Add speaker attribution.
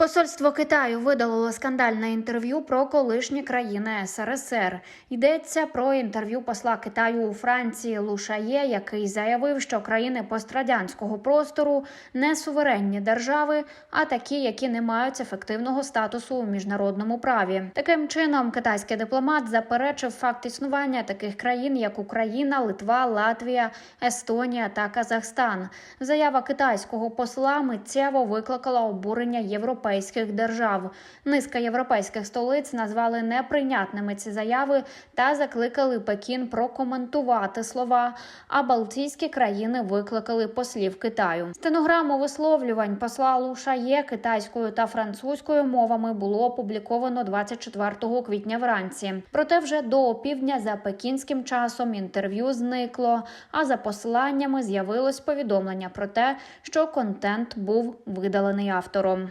Speaker 1: Посольство Китаю видалило скандальне інтерв'ю про колишні країни СРСР. Йдеться про інтерв'ю посла Китаю у Франції Лу Шає, який заявив, що країни пострадянського простору не суверенні держави, а такі, які не мають ефективного статусу у міжнародному праві. Таким чином, китайський дипломат заперечив факт існування таких країн, як Україна, Литва, Латвія, Естонія та Казахстан. Заява китайського посла миттєво викликала обурення європейських держав. Низка європейських столиць назвали неприйнятними ці заяви та закликали Пекін прокоментувати слова. А Балтійські країни викликали послів Китаю. Стенограму висловлювань посла Лу Шає китайською та французькою мовами було опубліковано 24 квітня вранці. Проте вже до опівдня за пекінським часом інтерв'ю зникло. А за посиланнями з'явилось повідомлення про те, що контент був видалений автором.